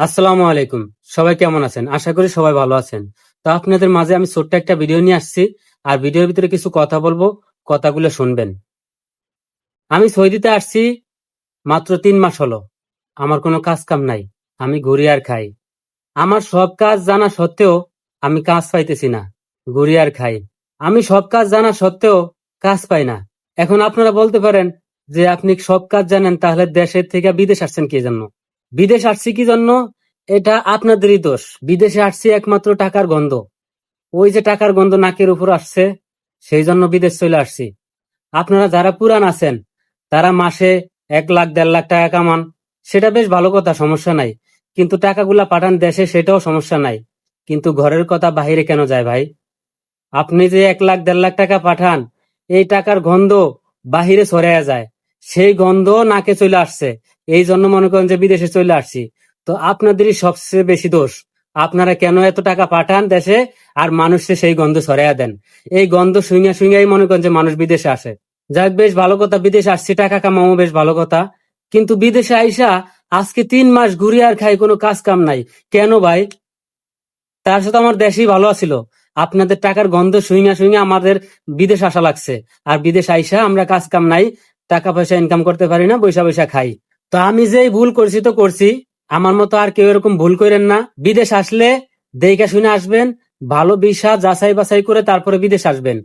আসসালামু আলাইকুম। সবাই কেমন আছেন? আশা করি সবাই ভালো আছেন। তো আপনাদের মাঝে আমি ছোট্ট একটা ভিডিও নিয়ে আসছি। আর ভিডিওর ভিতরে কিছু কথা বলব, কথাগুলো শুনবেন। আমি সৌদিতে আসছি মাত্র তিন মাস হলো। আমার কোনো কাজ কাম নাই। আমি ঘুরি আর খাই। আমার সব কাজ জানা সত্ত্বেও আমি কাজ পাইতেছি না। ঘুরি আর খাই। আমি সব কাজ জানা সত্ত্বেও কাজ পাই না। এখন আপনারা বলতে পারেন যে আপনি সব কাজ জানেন, তাহলে দেশের থেকে বিদেশ আসছেন কি জন্য? বিদেশ আসছি কি জন্য? এটা আপনাদেরই দোষ। বিদেশে আসছি একমাত্র টাকার গন্ধ। ওই যে টাকার গন্ধ নাকের উপর আসছে, সেই জন্য বিদেশ চলে আসছি। আপনারা যারা পুরান আছেন, তারা মাসে এক লাখ, দেড় লাখ টাকা কামান। সেটা বেশ ভালো কথা, সমস্যা নাই। কিন্তু টাকাগুলা পাঠান দেশে, সেটাও সমস্যা নাই। কিন্তু ঘরের কথা বাহিরে কেন যায় ভাই? আপনি যে এক লাখ, দেড় লাখ টাকা পাঠান, এই টাকার গন্ধ বাহিরে সরেয়া যায়। সেই গন্ধ নাকে চলে আসছে। এই জন্য মনে করেন যে বিদেশে চলে আসছি। তো আপনাদেরই সবচেয়ে বেশি দোষ, আপনারা কেন এত টাকা পাঠান দেশে আর মানুষকে সেই গন্ধ ছড়াইয়া দেন? এই গন্ধ শুইয়া শুইয়াই মনে করেন যে মানুষ বিদেশে আসে। যাক, বেশ ভালো কথা, বিদেশে আসছি, টাকা কামাও বেশ ভালো কথা। কিন্তু বিদেশে আইসা আজকে তিন মাস ঘুরি আর খাই, কোনো কাজ কাম নাই। কেন ভাই? তার সাথে আমার দেশই ভালো আছিল। আপনাদের টাকার গন্ধ শুইয়া শুইনা আমাদের বিদেশ আসা লাগছে। আর বিদেশ আইসা আমরা কাজ কাম নাই, টাকা পয়সা ইনকাম করতে পারি না পয়সা পয়সা খাই। তো আমি যেই ভুল করছি তো করছি। আমার মতো আর কেউ এরকম ভুল করেন না। বিদেশ আসলে দেখে শুনে আসবেন, ভালো বিষা যাচাই বাছাই করে তারপরে বিদেশ আসবেন।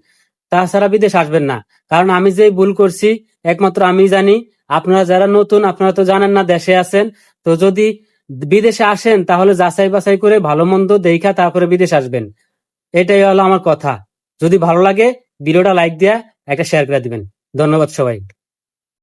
তাছাড়া বিদেশ আসবেন না। কারণ আমি যে ভুল করছি, একমাত্র আমি জানি। আপনারা যারা নতুন, আপনারা তো জানেন না দেশে আছেন। তো যদি বিদেশে আসেন, তাহলে যাচাই বাছাই করে ভালো মন্দ দেখা তারপরে বিদেশ আসবেন। এটাই হলো আমার কথা। যদি ভালো লাগে, ভিডিওটা লাইক দিয়া একটা শেয়ার করে দিবেন। ধন্যবাদ সবাই।